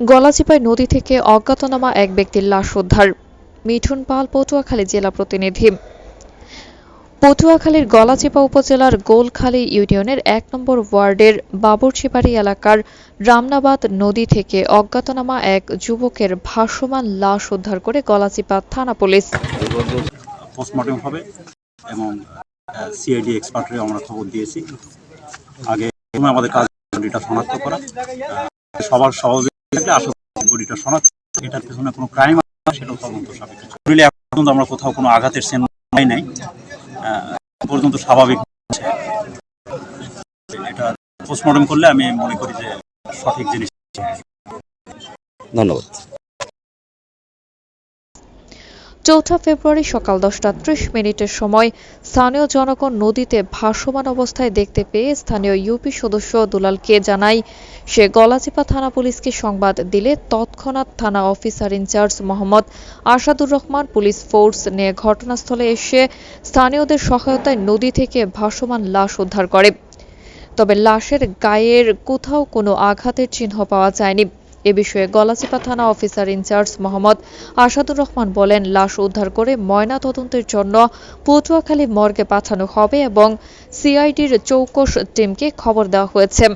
গলাচিপায় নদী থেকে অজ্ঞাতনামা এক ব্যক্তির লাশ উদ্ধার। মিঠুন পাল, পটুয়াখালী জেলা প্রতিনিধি। পটুয়াখালীর গলাচিপা উপজেলার গোলখালী ইউনিয়নের এক নম্বর ওয়ার্ডের বাবরচিবাড়ি এলাকার রামনাবাদ নদী থেকে অজ্ঞাতনামা এক যুবকের ভাসমান লাশ উদ্ধার করে গলাচিপা থানা পুলিশ। এবং সিআইডি এক্সপার্টরে আমরা খবর দিয়েছি। আগে আমাদের কাজ শনাক্ত করা। সবার সহজে থাকলে আসলে বডিটা শনাক্ত এটার পেছনে কোনো ক্রাইম সেটাও তদন্ত সাপেক্ষ শরীরে পর্যন্ত আমরা কোথাও কোনো আঘাতের সেন পাই নাই। পর্যন্ত স্বাভাবিক এটা পোস্টমর্টম করলে আমি মনে করি যে সঠিক জিনিস। ধন্যবাদ। চৌঠা ফেব্রুয়ারি সকাল দশটা ত্রিশ মিনিটের সময় স্থানীয় জনগণ নদীতে ভাসমান অবস্থায় দেখতে পেয়ে স্থানীয় ইউপি সদস্য দুলালকে জানায় সে গলাচিপা থানা পুলিশকে সংবাদ দিলে তৎক্ষণাৎ থানা officer in charge Mohammad Asadur Rahman police force নিয়ে ঘটনাস্থলে এসে স্থানীয়দের সহায়তায় নদী থেকে ভাসমান লাশ উদ্ধার করে। তবে লাশের গায়ের কোথাও কোনো আঘাতের চিহ্ন পাওয়া যায়নি। এ বিষয়ে গলাচিপা থানা officer in charge Mohammad Asadur Rahman বলেন, লাশ উদ্ধার করে ময়না তদন্তের জন্য পটুয়াখালী মর্গে পাঠানো হবে এবং সিআইডির চৌকস টিমকে খবর দেওয়া হয়েছে।